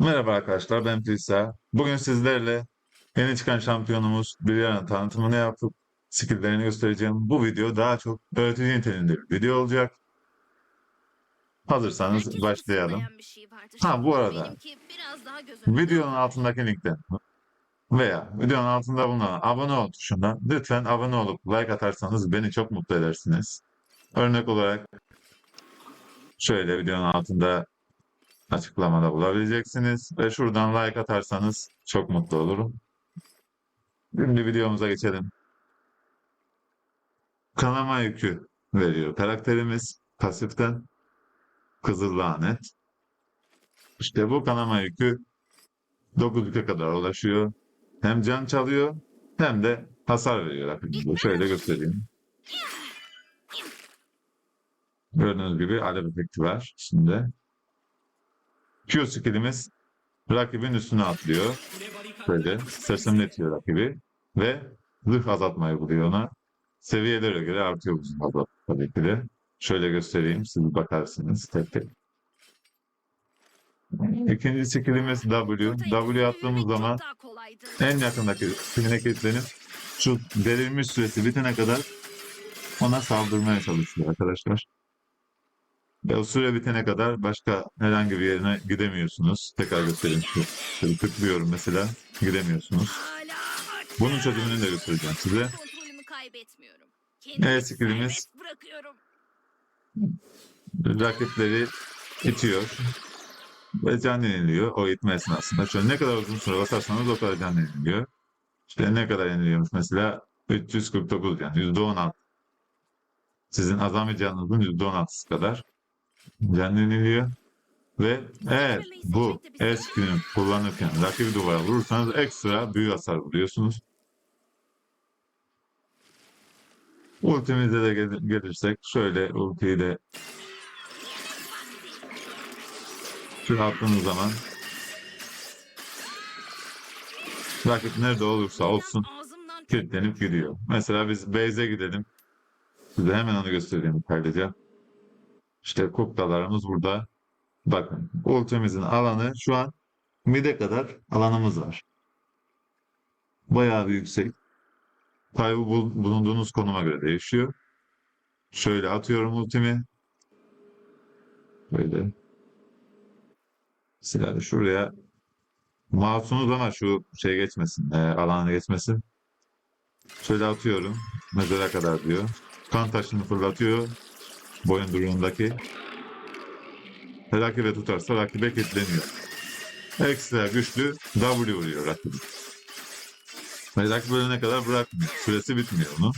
Merhaba arkadaşlar ben Filsa. Bugün sizlerle yeni çıkan şampiyonumuz Brianna tanıtımını yapıp skilllerini göstereceğim. Bu video daha çok öğretici niteliğinde bir video olacak. Hazırsanız Herkesin başlayalım. şey. Ha bu arada videonun altındaki linkten veya videonun altında bulunan abone ol tuşundan lütfen abone olup like atarsanız beni çok mutlu edersiniz. Örnek olarak şöyle videonun altında açıklamada bulabileceksiniz ve şuradan like atarsanız çok mutlu olurum. Şimdi videomuza geçelim. Kanama yükü veriyor karakterimiz pasiften Kızıl Lanet. İşte bu kanama yükü 9 yüke kadar ulaşıyor. Hem can çalıyor hem de hasar veriyor rakibimize. Şöyle göstereyim. Gördüğünüz gibi alev efekti var şimdi. Q skillimiz rakibin üstüne atlıyor. Böyle sersemletiyor rakibi ve zırh azaltmayı buluyor ona. Seviyelere göre artıyor bu zırh azaltma tabii ki de. Şöyle göstereyim siz bakarsınız tek tek. İkinci skillimiz W. W attığımız zaman en yakındaki spinine kilitlenip şu verilmiş süresi bitene kadar ona saldırmaya çalışıyor arkadaşlar. Ve o süre bitene kadar başka herhangi bir yerine gidemiyorsunuz. Tekrar göstereyim. Şöyle tıklıyorum mesela. Gidemiyorsunuz. Bunun çözümünü de göstereceğim size. Evet, skillimiz. Rakipleri itiyor. Ve can yeniliyor o itme esnasında. Şöyle ne kadar uzun süre basarsanız o kadar can yeniliyor. İşte ne kadar yeniliyormuş mesela 349 yani %16. Sizin azami canınızın %16'sı kadar can yeniliyor. Ve eğer bu eskini kullanırken rakibi duvara vurursanız ekstra büyü hasar vuruyorsunuz. Ultimize de gel- gelirsek şöyle ultiyi de Şöyle attığınız zaman rakip nerede olursa olsun kilitlenip gidiyor. Mesela biz base'e gidelim. Size hemen onu göstereyim kaydaca. İşte kuklalarımız burada. Bakın ultimizin alanı şu an mide kadar alanımız var. Bayağı bir yüksek. Bu bulunduğunuz konuma göre değişiyor. Şöyle atıyorum ultimi. Böyle. Mesela şuraya mouse'unuz ama şu şey geçmesin, e, alana geçmesin. Şöyle atıyorum. Mezara kadar diyor. Kan taşını fırlatıyor. Boyunduruğundaki. Ve rakibe tutarsa rakibe kilitleniyor. Ekstra güçlü W vuruyor rakibi. Ve rakip ölene kadar bırakmıyor. Süresi bitmiyor onun.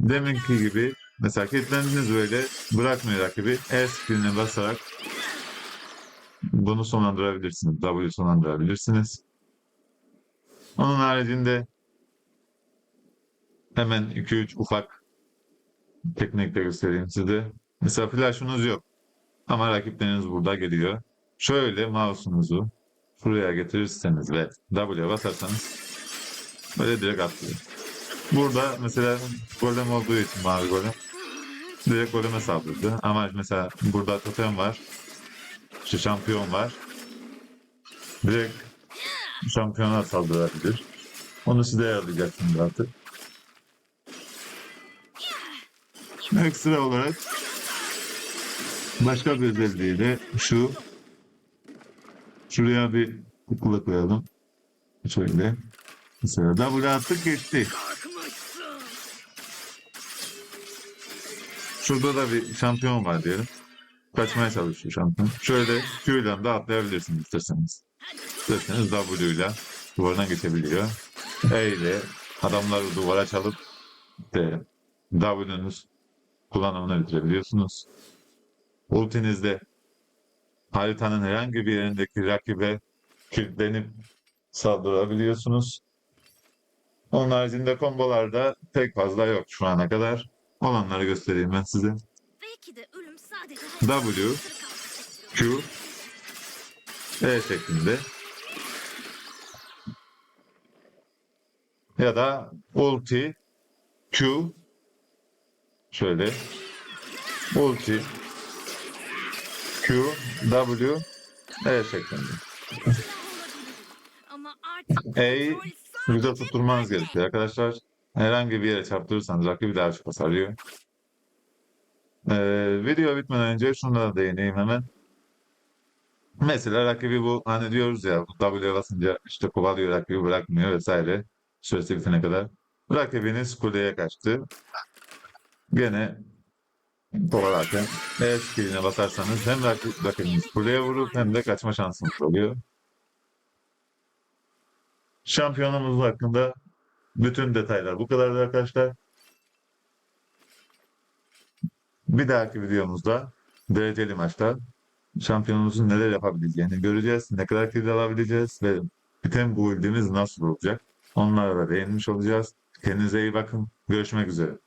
Deminki gibi mesela kilitlendiniz böyle bırakmıyor rakibi. E skilline basarak bunu sonlandırabilirsiniz. W sonlandırabilirsiniz. Onun haricinde hemen 2-3 ufak teknikle göstereyim size. Mesela flash'ınız yok. Ama rakipleriniz burada geliyor. Şöyle mouse'unuzu şuraya getirirseniz ve W'ye basarsanız böyle direkt atlıyor. Burada mesela golem olduğu için mavi golem direkt goleme saldırdı. Ama mesela burada totem var. Şu şampiyon var. Direkt şampiyona saldırabilir. Onu size ayarlayacaksınız artık. Ekstra olarak başka bir özelliği de şu. Şuraya bir tıkla koyalım. Şöyle. Mesela W attık geçti. Şurada da bir şampiyon var diyelim. Kaçmaya çalışıyor şampiyon. Şöyle Q ile de atlayabilirsiniz isterseniz. İsterseniz W ile duvardan geçebiliyor. E ile adamları duvara çalıp de W'nüz kullanımını bitirebiliyorsunuz. Ultinizde haritanın herhangi bir yerindeki rakibe kilitlenip saldırabiliyorsunuz. Onun haricinde kombolarda pek fazla yok şu ana kadar. Olanları göstereyim ben size. W, Q, E şeklinde. Ya da ulti, Q, şöyle ulti, Q, W, E şeklinde. E'yi sadece tutturmanız gerekiyor arkadaşlar. Herhangi bir yere çarptırırsanız rakibi daha çok hasar yiyor. Ee, video bitmeden önce şunlara değineyim hemen. Mesela rakibi bu hani diyoruz ya bu W'ye basınca işte kovalıyor rakibi bırakmıyor vesaire süresi bitene kadar. Rakibiniz kuleye kaçtı. Gene kovalarken E skilline basarsanız hem rakip, rakibiniz kuleye vurur hem de kaçma şansınız oluyor. Şampiyonumuz hakkında bütün detaylar bu kadardı arkadaşlar. Bir dahaki videomuzda dereceli maçta şampiyonumuzun neler yapabileceğini göreceğiz. Ne kadar kill alabileceğiz ve biten build'imiz nasıl olacak. Onlara da değinmiş olacağız. Kendinize iyi bakın. Görüşmek üzere.